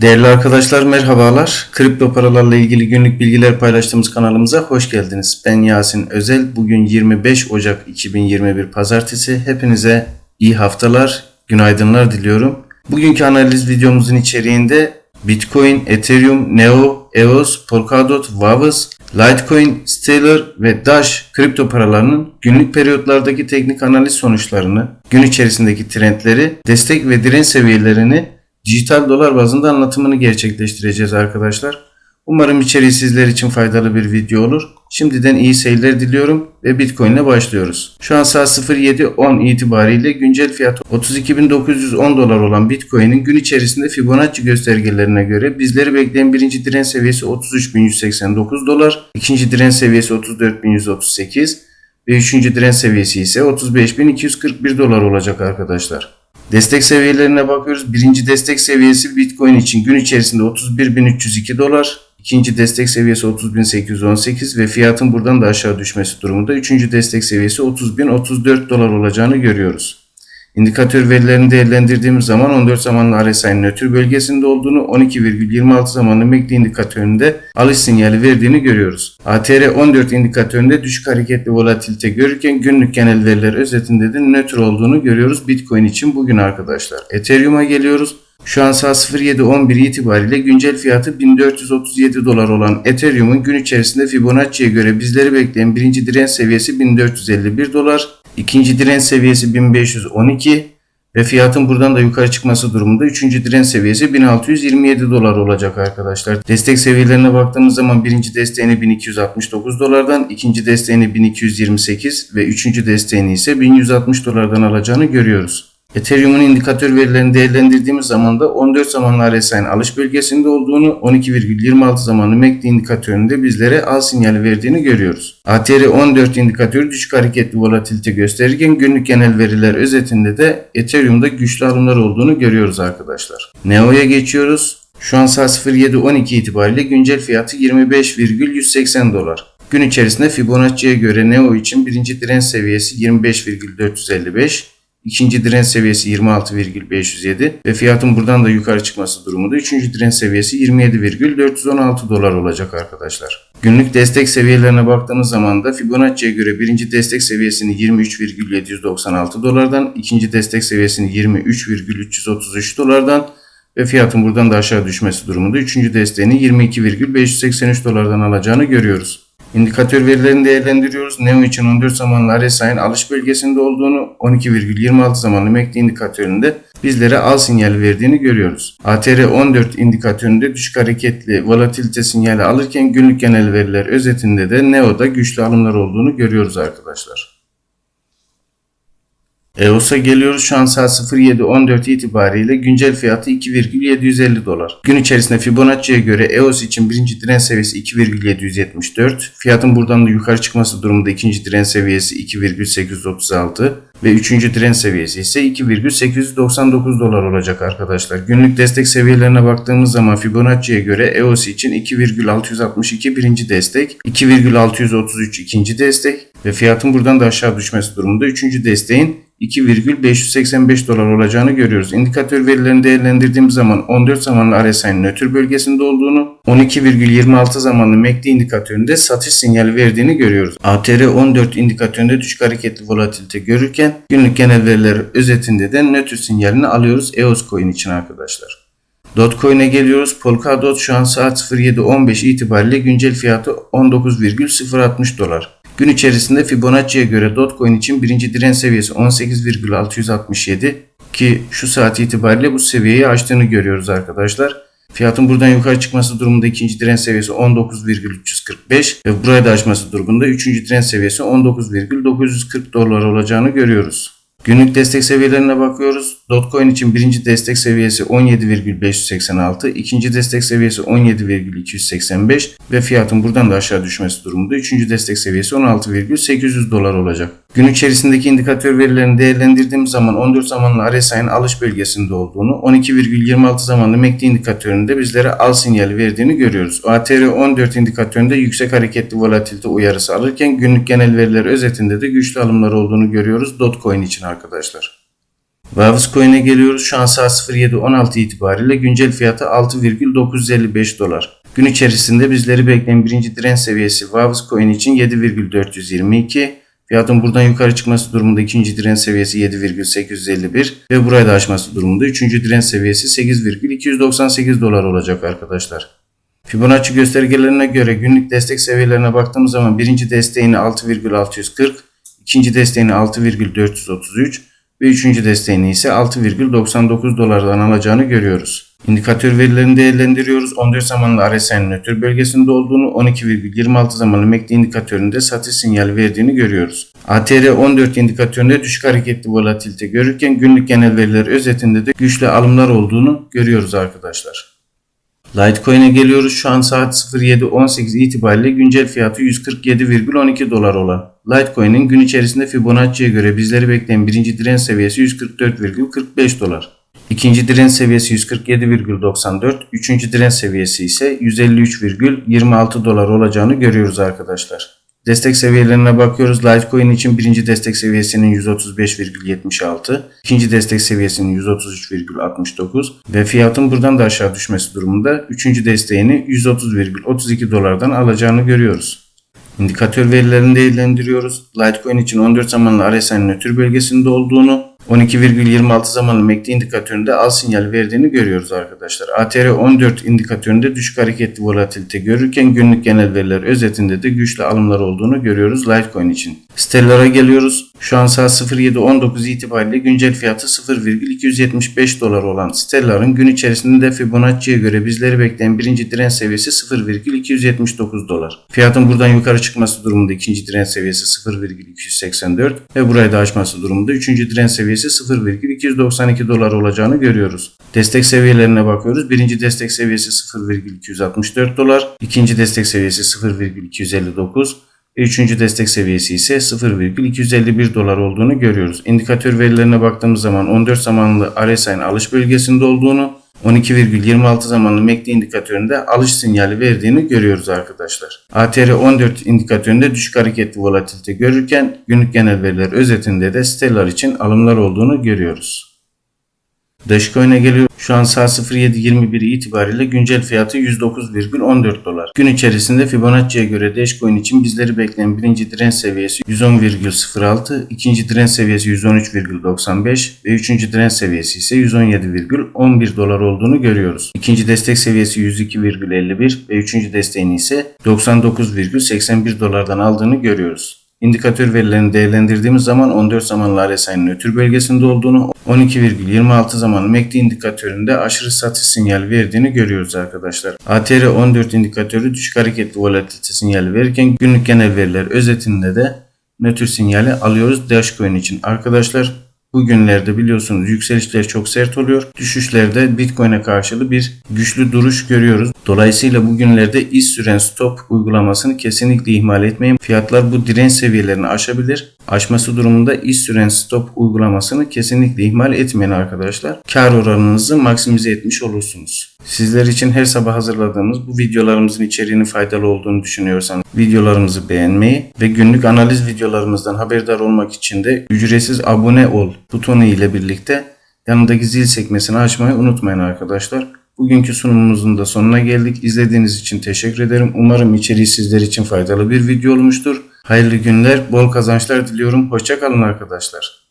Değerli arkadaşlar merhabalar. Kripto paralarla ilgili günlük bilgiler paylaştığımız kanalımıza hoş geldiniz. Ben Yasin Özel. Bugün 25 Ocak 2021 Pazartesi. Hepinize iyi haftalar, günaydınlar diliyorum. Bugünkü analiz videomuzun içeriğinde Bitcoin, Ethereum, Neo, EOS, Polkadot, Wavs, Litecoin, Stellar ve Dash kripto paralarının günlük periyotlardaki teknik analiz sonuçlarını, gün içerisindeki trendleri, destek ve direnç seviyelerini dijital dolar bazında anlatımını gerçekleştireceğiz arkadaşlar. Umarım içeriği sizler için faydalı bir video olur. Şimdiden iyi seyirler diliyorum ve Bitcoin ile başlıyoruz. Şu an saat 07.10 itibariyle güncel fiyatı 32.910 dolar olan Bitcoin'in gün içerisinde Fibonacci göstergelerine göre bizleri bekleyen birinci direnç seviyesi 33.189 dolar, ikinci direnç seviyesi 34.138 ve üçüncü direnç seviyesi ise 35.241 dolar olacak arkadaşlar. Destek seviyelerine bakıyoruz. Birinci destek seviyesi Bitcoin için gün içerisinde 31.302 dolar. İkinci destek seviyesi 30.818 ve fiyatın buradan da aşağı düşmesi durumunda. Üçüncü destek seviyesi 30.034 dolar olacağını görüyoruz. İndikatör verilerini değerlendirdiğimiz zaman 14 zamanlı RSI'nin nötr bölgesinde olduğunu, 12,26 zamanlı MACD indikatöründe alış sinyali verdiğini görüyoruz. ATR 14 indikatöründe düşük hareketli volatilite görürken günlük genel veriler özetinde de nötr olduğunu görüyoruz Bitcoin için bugün arkadaşlar. Ethereum'a geliyoruz. Şu an saat 07.11 itibariyle güncel fiyatı 1437 dolar olan Ethereum'un gün içerisinde Fibonacci'ye göre bizleri bekleyen birinci direnç seviyesi 1451 dolar, ikinci direnç seviyesi 1512 ve fiyatın buradan da yukarı çıkması durumunda üçüncü direnç seviyesi 1627 dolar olacak arkadaşlar. Destek seviyelerine baktığımız zaman birinci desteğini 1269 dolardan, ikinci desteğini 1228 ve üçüncü desteğini ise 1160 dolardan alacağını görüyoruz. Ethereum'un indikatör verilerini değerlendirdiğimiz zaman da 14 zamanlı RSI'nin alış bölgesinde olduğunu, 12,26 zamanlı MACD indikatöründe bizlere al sinyali verdiğini görüyoruz. ATR 14 indikatörü düşük hareketli volatilite gösterirken günlük genel veriler özetinde de Ethereum'da güçlü alımlar olduğunu görüyoruz arkadaşlar. Neo'ya geçiyoruz. Şu an saat 07.12 itibariyle güncel fiyatı 25,180 dolar. Gün içerisinde Fibonacci'ye göre Neo için birinci direnç seviyesi 25,455, İkinci direnç seviyesi 26,507 ve fiyatın buradan da yukarı çıkması durumunda üçüncü direnç seviyesi 27,416 dolar olacak arkadaşlar. Günlük destek seviyelerine baktığımız zaman da Fibonacci'ye göre birinci destek seviyesini 23,796 dolardan, ikinci destek seviyesini 23,333 dolardan ve fiyatın buradan da aşağı düşmesi durumunda üçüncü desteğini 22,583 dolardan alacağını görüyoruz. İndikatör verilerini değerlendiriyoruz. Neo için 14 zamanlı RSI'nin alış bölgesinde olduğunu, 12,26 zamanlı MACD indikatöründe bizlere al sinyali verdiğini görüyoruz. ATR 14 indikatöründe düşük hareketli volatilite sinyali alırken günlük genel veriler özetinde de Neo'da güçlü alımlar olduğunu görüyoruz arkadaşlar. EOS'a geliyoruz. Şu an saat 07.14 itibariyle güncel fiyatı 2,750 dolar. Gün içerisinde Fibonacci'ye göre EOS için birinci direnç seviyesi 2,774. Fiyatın buradan da yukarı çıkması durumunda ikinci direnç seviyesi 2,836 ve üçüncü direnç seviyesi ise 2,899 dolar olacak arkadaşlar. Günlük destek seviyelerine baktığımız zaman Fibonacci'ye göre EOS için 2,662 birinci destek, 2,633 ikinci destek ve fiyatın buradan da aşağı düşmesi durumunda üçüncü desteğin 2,585 dolar olacağını görüyoruz. İndikatör verilerini değerlendirdiğimiz zaman 14 zamanlı RSI'nin nötr bölgesinde olduğunu, 12,26 zamanlı MACD indikatöründe satış sinyali verdiğini görüyoruz. ATR 14 indikatöründe düşük hareketli volatilite görürken günlük genel veriler özetinde de nötr sinyalini alıyoruz EOS coin için arkadaşlar. Dogecoin'e geliyoruz. Polkadot şu an saat 07.15 itibariyle güncel fiyatı 19,060 dolar. Gün içerisinde Fibonacci'ye göre Dogecoin için birinci direnç seviyesi 18,667 ki şu saat itibariyle bu seviyeyi aştığını görüyoruz arkadaşlar. Fiyatın buradan yukarı çıkması durumunda ikinci direnç seviyesi 19,345 ve buraya da aşması durumunda üçüncü direnç seviyesi 19,940 dolar olacağını görüyoruz. Günlük destek seviyelerine bakıyoruz. Dogecoin için birinci destek seviyesi 17,586, ikinci destek seviyesi 17,285 ve fiyatın buradan da aşağı düşmesi durumunda üçüncü destek seviyesi 16,800 dolar olacak. Gün içerisindeki indikatör verilerini değerlendirdiğimiz zaman 14 zamanlı RSI'nin alış bölgesinde olduğunu, 12,26 zamanlı MACD indikatöründe bizlere al sinyali verdiğini görüyoruz. ATR 14 indikatöründe yüksek hareketli volatilite uyarısı alırken günlük genel veriler özetinde de güçlü alımlar olduğunu görüyoruz Dotcoin için arkadaşlar. Waves Coin'e geliyoruz. Şu an saat 07.16 itibariyle güncel fiyatı 6,955 dolar. Gün içerisinde bizleri bekleyen birinci direnç seviyesi Waves Coin için 7,422. Fiyatın buradan yukarı çıkması durumunda ikinci direnç seviyesi 7,851 ve burayı da aşması durumunda üçüncü direnç seviyesi 8,298 dolar olacak arkadaşlar. Fibonacci göstergelerine göre günlük destek seviyelerine baktığımız zaman birinci desteğini 6,640, ikinci desteğini 6,433 ve üçüncü desteğini ise 6,99 dolardan alacağını görüyoruz. İndikatör verilerini değerlendiriyoruz. 14 zamanlı RSI'nin nötr bölgesinde olduğunu, 12,26 zamanlı MACD indikatöründe satış sinyali verdiğini görüyoruz. ATR 14 indikatöründe düşük hareketli volatilite görürken günlük genel veriler özetinde de güçlü alımlar olduğunu görüyoruz arkadaşlar. Litecoin'e geliyoruz. Şu an saat 07.18 itibariyle güncel fiyatı 147,12 dolar olan Litecoin'in gün içerisinde Fibonacci'ye göre bizleri bekleyen birinci direnç seviyesi 144,45 dolar. İkinci direnç seviyesi 147,94, üçüncü direnç seviyesi ise 153,26 dolar olacağını görüyoruz arkadaşlar. Destek seviyelerine bakıyoruz. Litecoin için birinci destek seviyesinin 135,76, ikinci destek seviyesinin 133,69 ve fiyatın buradan da aşağı düşmesi durumunda üçüncü desteğini 130,32 dolardan alacağını görüyoruz. İndikatör verilerini değerlendiriyoruz. Litecoin için 14 zamanlı RSI'nin nötr bölgesinde olduğunu, 12,26 zamanlı MACD indikatöründe al sinyal verdiğini görüyoruz arkadaşlar. ATR 14 indikatöründe düşük hareketli volatilite görürken günlük genel veriler özetinde de güçlü alımlar olduğunu görüyoruz Litecoin için. Stellar'a geliyoruz. Şu an saat 07.19 itibariyle güncel fiyatı 0,275 dolar olan Stellar'ın gün içerisinde de Fibonacci'ye göre bizleri bekleyen birinci direnç seviyesi 0,279 dolar. Fiyatın buradan yukarı çıkması durumunda ikinci direnç seviyesi 0,284 ve burayı da aşması durumunda üçüncü direnç seviyesi 0,292 dolar olacağını görüyoruz. Destek seviyelerine bakıyoruz. Birinci destek seviyesi 0,264 dolar, ikinci destek seviyesi 0,259 ve üçüncü destek seviyesi ise 0,251 dolar olduğunu görüyoruz. İndikatör verilerine baktığımız zaman 14 zamanlı RSI'nin alış bölgesinde olduğunu, 12,26 zamanlı MACD indikatöründe alış sinyali verdiğini görüyoruz arkadaşlar. ATR 14 indikatöründe düşük hareketli volatilite görürken günlük genel veriler özetinde de Stellar için alımlar olduğunu görüyoruz. Dogecoin'e geliyor. Şu an saat 07.21 itibariyle güncel fiyatı 109,14 dolar. Gün içerisinde Fibonacci'ye göre Dogecoin için bizleri bekleyen birinci direnç seviyesi 110,06, ikinci direnç seviyesi 113,95 ve üçüncü direnç seviyesi ise 117,11 dolar olduğunu görüyoruz. İkinci destek seviyesi 102,51 ve üçüncü desteğini ise 99,81 dolardan aldığını görüyoruz. İndikatör verilerini değerlendirdiğimiz zaman 14 zamanlı RSI'nin nötr bölgesinde olduğunu, 12,26 zamanlı MACD indikatöründe aşırı satış sinyali verdiğini görüyoruz arkadaşlar. ATR 14 indikatörü düşük hareketli volatilite sinyali verirken günlük genel veriler özetinde de nötr sinyali alıyoruz Dogecoin için. Arkadaşlar bu günlerde biliyorsunuz yükselişler çok sert oluyor. Düşüşlerde Bitcoin'e karşılığı bir güçlü duruş görüyoruz. Dolayısıyla bugünlerde iz süren stop uygulamasını kesinlikle ihmal etmeyin. Fiyatlar bu direnç seviyelerini aşabilir. Aşması durumunda iz süren stop uygulamasını kesinlikle ihmal etmeyin arkadaşlar. Kar oranınızı maksimize etmiş olursunuz. Sizler için her sabah hazırladığımız bu videolarımızın içeriğinin faydalı olduğunu düşünüyorsanız videolarımızı beğenmeyi ve günlük analiz videolarımızdan haberdar olmak için de ücretsiz abone ol butonu ile birlikte yanındaki zil sekmesini açmayı unutmayın arkadaşlar. Bugünkü sunumumuzun da sonuna geldik. İzlediğiniz için teşekkür ederim. Umarım içeriği sizler için faydalı bir video olmuştur. Hayırlı günler, bol kazançlar diliyorum. Hoşçakalın arkadaşlar.